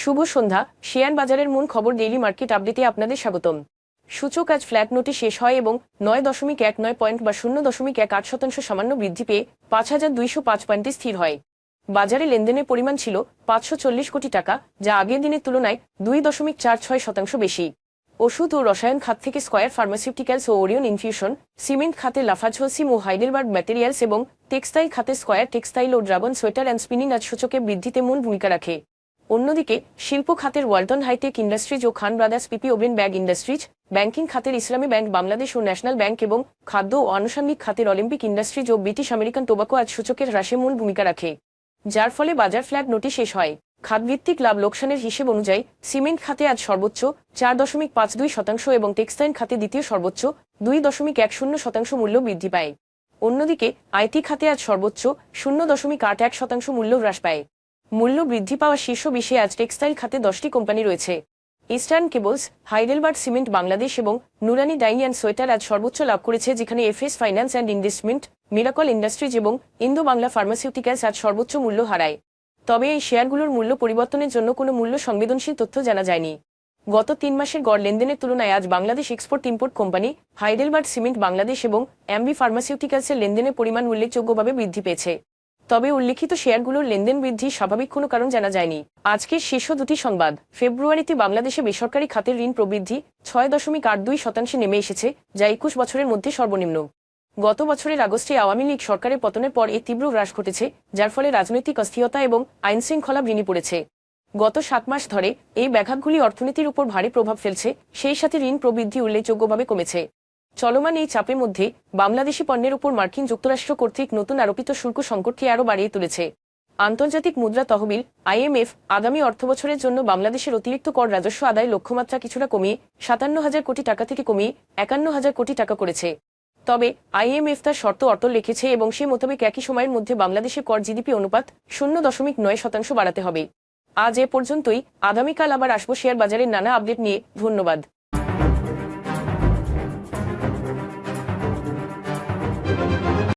শুভ সন্ধ্যা। Share বাজারের মূল খবর ডেইলি মার্কেট আপডেটে আপনাদের স্বাগতম। সূচক আজ ফ্ল্যাট নোটে শেষ হয় এবং নয় দশমিক এক, নয় পয়েন্ট বা শূন্য দশমিক এক, আট শতাংশ সামান্য বৃদ্ধি পেয়ে পাঁচ হাজার দুইশো পাঁচ পয়েন্টে স্থির হয়। বাজারে লেনদেনের পরিমাণ ছিল পাঁচশো চল্লিশ কোটি টাকা, যা আগের দিনের তুলনায় দুই দশমিক চার ছয় শতাংশ বেশি। ওষুধ ও রসায়ন খাত থেকে স্কয়ার ফার্মাসিউটিক্যালস ও ওরিয়ন ইনফিউশন, সিমেন্ট খাতে লাফাঝোসিম ও হাইডেলবার্গ ম্যাটেরিয়ালস এবং টেক্সটাইল খাতে স্কয়ার, টেক্সটাইল ও ড্রাগন সোয়েটার অ্যান্ড স্পিনিং আজ সূচকে বৃদ্ধিতে মূল ভূমিকা রাখে। অন্যদিকে, শিল্প খাতের ওয়ালটন হাইটেক ইন্ডাস্ট্রিজ ও Khan Brothers PP Woven Bag Industries, banking খাতের ইসলামী ব্যাংক বাংলাদেশ ও ন্যাশনাল ব্যাংক এবং খাদ্য ও আনুষঙ্গিক খাতের অলিম্পিক ইন্ডাস্ট্রিজ ও ব্রিটিশ আমেরিকান টোবাকো আজ সূচকের হ্রাসে মূল ভূমিকা রাখে। যার ফলে বাজার ফ্ল্যাট নোটে শেষ হয়। খাতভিত্তিক লাভ লোকসানের হিসেব অনুযায়ী সিমেন্ট খাতে আজ সর্বোচ্চ চার দশমিক পাঁচ দুই শতাংশ এবং টেক্সটাইল খাতে দ্বিতীয় সর্বোচ্চ দুই দশমিক এক শূন্য শতাংশ মূল্য বৃদ্ধি পায়। অন্যদিকে আইটি খাতে আজ সর্বোচ্চ শূন্য দশমিক আট এক শতাংশ মূল্য হ্রাস পায়। মূল্য বৃদ্ধি পাওয়া শীর্ষ বিশে আজ টেক্সটাইল খাতে দশটি কোম্পানি রয়েছে। Eastern Cables Heidelberg Cement Bangladesh এবং নুরানি ডাইং অ্যান্ড সোয়েটার আজ সর্বোচ্চ লাভ করেছে, যেখানে FS Finance and Investment, Miracle Industries এবং ইন্দো বাংলা ফার্মাসিউটিক্যালস আজ সর্বোচ্চ মূল্য হারায়। তবে এই শেয়ারগুলোর মূল্য পরিবর্তনের জন্য কোনো মূল্য সংবেদনশীল তথ্য জানা যায়নি। গত তিন মাসের গড় লেনদেনের তুলনায় আজ Bangladesh Export Import Company Heidelberg Cement Bangladesh এবং অ্যাম্বি ফার্মাসিউটিক্যালসের লেনদেনের পরিমাণ উল্লেখযোগ্যভাবে বৃদ্ধি পেয়েছে। তবে উল্লিখিত শেয়ারগুলোর লেনদেন বৃদ্ধি স্বাভাবিক কোনো কারণ জানা যায়নি। আজকের শীর্ষ দুটি সংবাদ, ফেব্রুয়ারিতে বাংলাদেশে বেসরকারি খাতের ঋণ প্রবৃদ্ধি ছয় দশমিক আট দুই শতাংশে নেমে এসেছে, যা একুশ বছরের মধ্যে সর্বনিম্ন। গত বছরের আগস্টে আওয়ামী লীগ সরকারের পতনের পর এ তীব্র হ্রাস ঘটেছে, যার ফলে রাজনৈতিক অস্থিরতা এবং আইনশৃঙ্খলা ভেঙে পড়েছে। গত সাত মাস ধরে এই ব্যাঘাতগুলি অর্থনীতির উপর ভারী প্রভাব ফেলছে, সেই সাথে ঋণ প্রবৃদ্ধি উল্লেখযোগ্যভাবে কমেছে। চলমান এই চাপের মধ্যে বাংলাদেশি পণ্যের উপর মার্কিন যুক্তরাষ্ট্র কর্তৃক নতুন আরোপিত শুল্ক সংকটকে আরও বাড়িয়ে তুলেছে। আন্তর্জাতিক মুদ্রা তহবিল আইএমএফ আগামী অর্থবছরের জন্য বাংলাদেশের অতিরিক্ত কর রাজস্ব আদায় লক্ষ্যমাত্রা কিছুটা কমিয়ে সাতান্ন হাজার কোটি টাকা থেকে কমিয়ে একান্ন হাজার কোটি টাকা করেছে। তবে আইএমএফ তার শর্ত অর্থ লিখেছে এবং সে মোতাবেক একই সময়ের মধ্যে বাংলাদেশে কর জিডিপি অনুপাত শূন্য দশমিক নয় শতাংশ বাড়াতে হবে। আজ এ পর্যন্তই। আগামীকাল আবার আসব শেয়ার বাজারের নানা আপডেট নিয়ে। ধন্যবাদ।